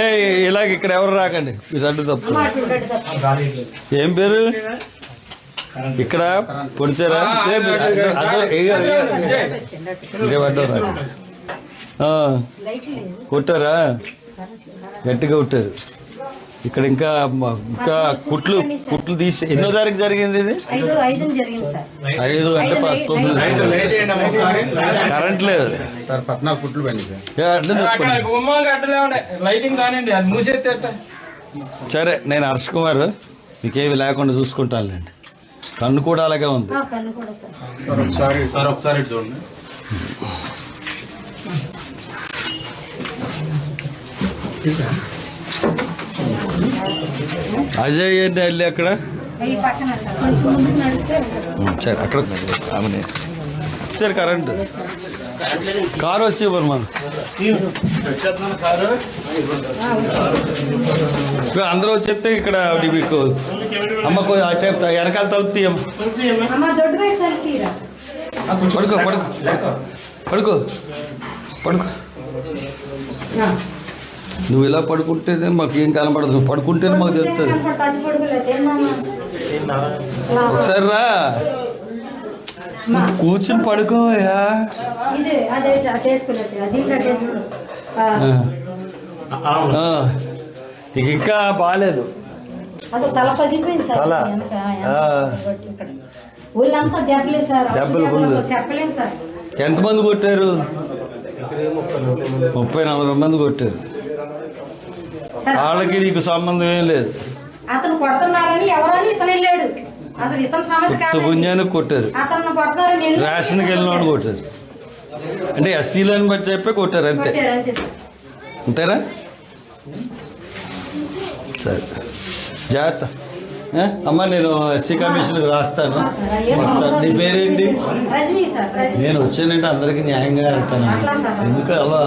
ఏ ఇలాగ ఇక్కడ ఎవరు రాకండి. ఇది అడ్డు తప్పు. ఏం పేరు? ఇక్కడ పొడిచారా? కొట్టారా? గట్టిగా కొట్టారు. ఇక్కడ ఇంకా ఇంకా కుట్లు కుట్లు తీసి ఎన్నో తారీఖు జరిగింది ఇది? ఐదు ఐదు జరిగింది సార్. ఐదు అంటే ప- తొమ్మిది కరెంట్ లేదు. సార్ పద్నాలుగు పండి సార్. నేను హర్ష్ కుమార్. మీకేమి లేకుండా చూసుకుంటానులేండి. కన్ను కూడా అలాగే ఉంది. ఆ, కన్ను కూడా సార్. సార్ ఒకసారి చూడండి. అజయ్ ఏంటి వెళ్ళి అక్కడ? సార్. అక్కడ ఆమెనే. సరే కరెంట్. కారు వచ్చి ఇవ్వరు మనం ఇప్పుడు అందరూ వచ్చేస్తే ఇక్కడ మీకు అమ్మ కొద్ది అటే వెనకాల తలుపు తీయమ్మ. తలకిరా పడుకో పడుకో పడుకో. పడుకో. నువ్వు ఇలా పడుకుంటేనే మాకు ఏం కనపడదు. నువ్వు పడుకుంటేనే మాకు తెలుస్తుంది. ఒకసారి రా. నువ్వు కూర్చుని పడుకోయా వేసుకున్నట్టు ఇక బాగాలేదు అసలు తల దెబ్బలే ఎంతమంది కొట్టారు? ముప్పై నలభై మంది కొట్టారు. వాళ్ళకి నీకు సంబంధం ఏం లేదు. అతను కొడుతున్నారని ఎవరని ఇతను వెళ్ళాడు. అసలు ఇతని సమస్య కాదు పుణ్యానికి కొట్టారు. అతను కొడతారని వెళ్ళి రేషన్కి వెళ్ళినోడు కొట్టారు. అంటే ఎస్సీలను బట్టి చెప్పి కొట్టారు అంతే. కొట్టారు అంతే సార్. అంతేనా? సరే. జాగ్రత్త? అమ్మ నేను ఎస్సీ కమిషన్కి రాస్తాను. వస్తాను నీ పేరేంటి? రజనీ సార్ రజనీ. నేను వచ్చానంటే అందరికీ న్యాయంగా వెళ్తాను. ఎందుకు అలా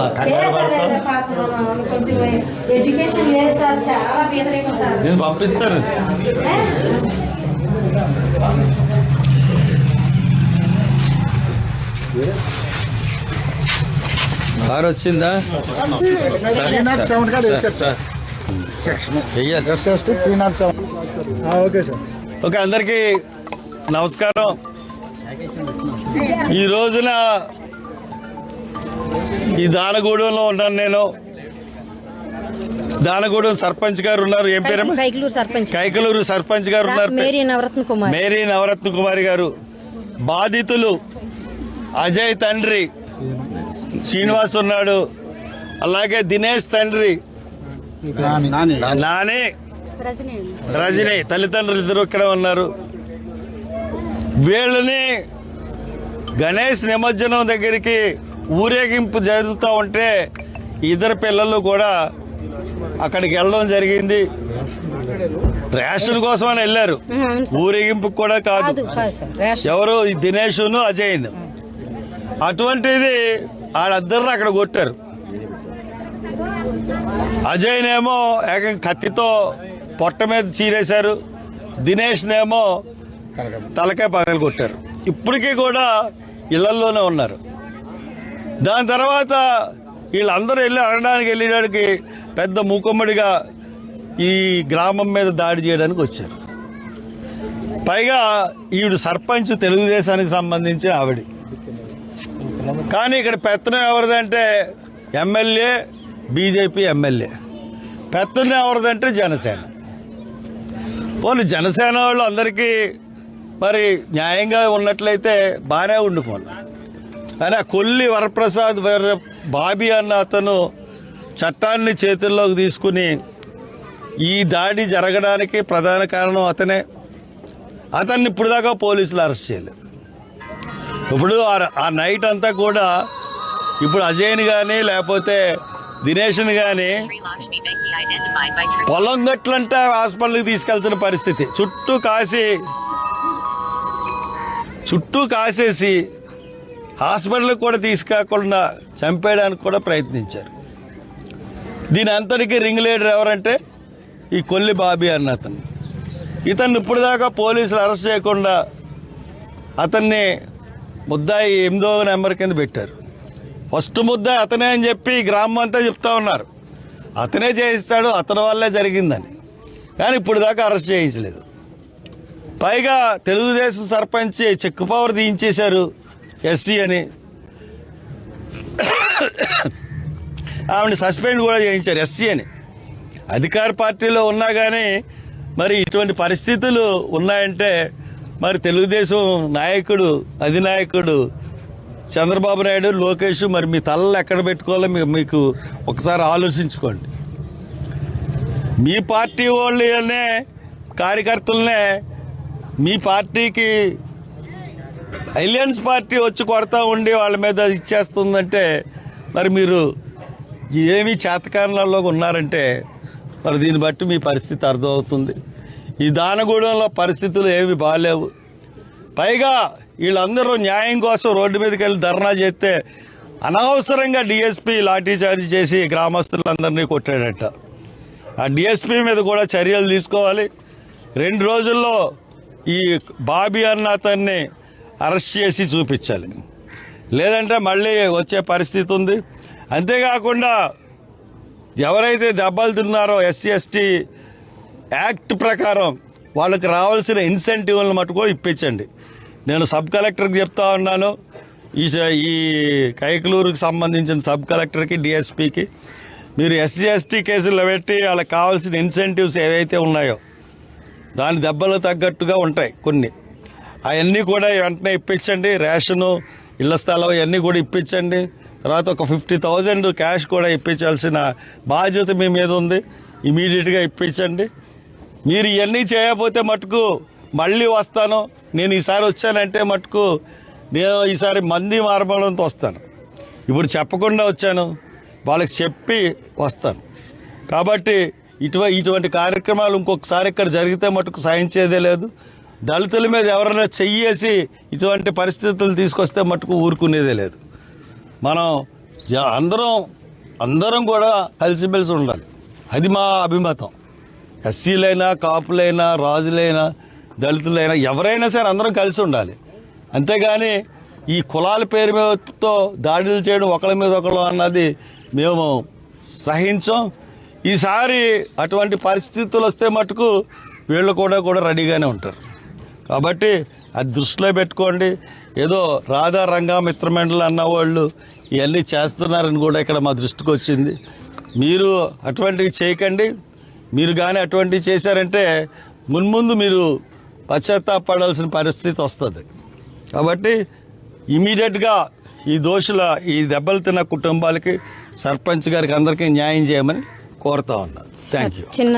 నేను పంపిస్తాను. ఏ? కారు వచ్చిందా? త్రీ నాట్ సెవెన్ వేసారు sir section three not seven. Okay sir. Okay అందరికీ నమస్కారం. ఈ రోజున ఈ దానగూడెంలో ఉన్నాను నేను. దానగూడెం సర్పంచ్ గారు ఉన్నారు. ఏం పేరమ్మా? కైకలూరు సర్పంచ్. కైకలూరు సర్పంచ్ గారు ఉన్నారు. మేరీ నవరత్న కుమార్. మేరీ నవరత్న కుమారి గారు. బాధితులు అజయ్ తండ్రి శ్రీనివాస్ ఉన్నాడు. అలాగే దినేష్ తండ్రి. నాని. రజనీ తల్లిదండ్రులు ఇద్దరు ఇక్కడ ఉన్నారు. వీళ్ళని గణేష్ నిమజ్జనం దగ్గరికి ఊరేగింపు జరుగుతూ ఉంటే ఇద్దరు పిల్లలు కూడా అక్కడికి వెళ్ళడం జరిగింది. రేషన్ కోసం అని వెళ్ళారు ఊరేగింపు కూడా కాదు. ఎవరు? ఈ దినేష్ను అజయ్ను. అటువంటిది వాళ్ళిద్దరిని అక్కడ కొట్టారు. అజయ్నేమో ఏకంగా కత్తితో పొట్ట మీద చీరేశారు. దినేష్నేమో తలకాయ పగలు కొట్టారు. ఇప్పటికీ కూడా ఇళ్ళల్లోనే ఉన్నారు. దాని తర్వాత వీళ్ళందరూ వెళ్ళి అడగడానికి వెళ్ళేటానికి పెద్ద మూకుమ్మడిగా ఈ గ్రామం మీద దాడి చేయడానికి వచ్చారు. పైగా ఈవిడ సర్పంచ్ తెలుగుదేశానికి సంబంధించి ఆవిడ. కానీ ఇక్కడ పెత్తనం ఎవరిదంటే ఎమ్మెల్యే బీజేపీ ఎమ్మెల్యే. పెత్తనం ఎవరిదంటే జనసేన. పోనీ జనసేన వాళ్ళు అందరికీ మరి న్యాయంగా ఉన్నట్లయితే బాగానే ఉండిపోను కానీ ఆ కొల్లి వరప్రసాద్ బాబీ అన్న అతను చట్టాన్ని చేతుల్లోకి తీసుకుని ఈ దాడి జరగడానికి ప్రధాన కారణం అతనే. అతన్ని ఇప్పుడు దాకా పోలీసులు అరెస్ట్ చేయలేదు. ఇప్పుడు ఆ- ఆ నైట్ అంతా కూడా ఇప్పుడు అజయ్ని కానీ లేకపోతే దినేష్ని కానీ పొలం గట్లంటే హాస్పిటల్కి తీసుకెళ్సిన పరిస్థితి. చుట్టూ కాసి చుట్టూ కాసేసి హాస్పిటల్కి కూడా తీసుకాకుండా చంపేయడానికి కూడా ప్రయత్నించారు. దీని అంతటికీ రింగ్ లీడర్ ఎవరంటే ఈ కొల్లి బాబీ అన్న అతను. ఇతన్ని ఇప్పుడు దాకా పోలీసులు అరెస్ట్ చేయకుండా అతన్ని ముద్దాయి ఎనిమిదో నెంబర్ కింద పెట్టారు. ఫస్ట్ ముద్దాయి అతనే అని చెప్పి గ్రామం అంతా చెప్తా ఉన్నారు. అతనే చేయిస్తాడు అతని వల్లే జరిగిందని. కానీ ఇప్పుడు దాకా అరెస్ట్ చేయించలేదు. పైగా తెలుగుదేశం సర్పంచ్ చెక్ పవర్ తీయించేశారు ఎస్సీ అని. ఆవిడ సస్పెండ్ కూడా చేయించారు ఎస్సీ అని. అధికార పార్టీలో ఉన్నా కానీ మరి ఇటువంటి పరిస్థితులు ఉన్నాయంటే మరి తెలుగుదేశం నాయకుడు అధినాయకుడు చంద్రబాబు నాయుడు లోకేష్ మరి మీ తలలు ఎక్కడ పెట్టుకోవాలో మీ- మీకు ఒకసారి ఆలోచించుకోండి. మీ పార్టీ వాళ్ళనే కార్యకర్తలనే మీ పార్టీకి అలయన్స్ పార్టీ వచ్చి కొడతా ఉండి వాళ్ళ మీద ఇచ్చేస్తుందంటే మరి మీరు ఏమి చేతకారణాల్లో ఉన్నారంటే మరి దీన్ని బట్టి మీ పరిస్థితి అర్థమవుతుంది. ఈ దానగూడెంలో పరిస్థితులు ఏమి బాగాలేవు. పైగా వీళ్ళందరూ న్యాయం కోసం రోడ్డు మీదకి వెళ్ళి ధర్నా చేస్తే అనవసరంగా డిఎస్పీ లాఠీచార్జ్ చేసి గ్రామస్తులందరినీ కొట్టాడట. ఆ డిఎస్పీ మీద కూడా చర్యలు తీసుకోవాలి. రెండు రోజుల్లో ఈ బాబీ అన్న అతన్ని అరెస్ట్ చేసి చూపించాలి. లేదంటే మళ్ళీ వచ్చే పరిస్థితి ఉంది. అంతేకాకుండా ఎవరైతే దెబ్బలు తిన్నారో ఎస్సీ ఎస్టీ యాక్ట్ ప్రకారం వాళ్ళకి రావాల్సిన ఇన్సెంటివ్లను మటుకు ఇప్పించండి. నేను సబ్ కలెక్టర్కి చెప్తా ఉన్నాను. ఈ ఈ కైకలూరుకి సంబంధించిన సబ్ కలెక్టర్కి డిఎస్పీకి. మీరు ఎస్సీ ఎస్టీ కేసుల్లో పెట్టి వాళ్ళకి కావాల్సిన ఇన్సెంటివ్స్ ఏవైతే ఉన్నాయో దాని దెబ్బలు తగ్గట్టుగా ఉంటాయి కొన్ని. అవన్నీ కూడా వెంటనే ఇప్పించండి. రేషను ఇళ్ళ స్థలం ఇవన్నీ కూడా ఇప్పించండి. తర్వాత ఒక ఫిఫ్టీ థౌజండ్ క్యాష్ కూడా ఇప్పించాల్సిన బాధ్యత మీ మీద ఉంది. ఇమీడియట్గా ఇప్పించండి. మీరు ఇవన్నీ చేయకపోతే మటుకు మళ్ళీ వస్తాను. నేను ఈసారి వచ్చానంటే మటుకు నేను ఈసారి మంది మార్మలంతో వస్తాను. ఇప్పుడు చెప్పకుండా వచ్చాను. వాళ్ళకి చెప్పి వస్తాను. కాబట్టి ఇటువ ఇటువంటి కార్యక్రమాలు ఇంకొకసారి ఇక్కడ జరిగితే మటుకు సాయించేదే లేదు. దళితుల మీద ఎవరైనా చెయ్యేసి ఇటువంటి పరిస్థితులు తీసుకొస్తే మటుకు ఊరుకునేదే లేదు. మనం అందరం అందరం కూడా కలిసిమెలిసి ఉండాలి. అది మా అభిమతం. ఎస్సీలైనా కాపులైనా రాజులైనా దళితులైనా ఎవరైనా సరే అందరం కలిసి ఉండాలి. అంతేగాని ఈ కులాల పేరు మీదతో దాడులు చేయడం ఒకళ్ళ మీద ఒకళ్ళు అన్నది మేము సహించం. ఈసారి అటువంటి పరిస్థితులు వస్తే మటుకు వీళ్ళు కూడా కూడా రెడీగానే ఉంటారు. కాబట్టి అది దృష్టిలో పెట్టుకోండి. ఏదో రాధా రంగా మిత్రమండలి అన్న వాళ్ళు ఇవన్నీ చేస్తున్నారని కూడా ఇక్కడ మా దృష్టికి వచ్చింది. మీరు అటువంటివి చేయకండి. మీరు కానీ అటువంటివి చేశారంటే మున్ముందు మీరు పశ్చాత్తాపడాల్సిన పరిస్థితి వస్తుంది. కాబట్టి ఇమీడియట్గా ఈ దోషుల ఈ దెబ్బలు తిన్న కుటుంబాలకి సర్పంచ్ గారికి అందరికీ న్యాయం చేయమని కోరుతా ఉన్నాను థ్యాంక్ యూ. చిన్న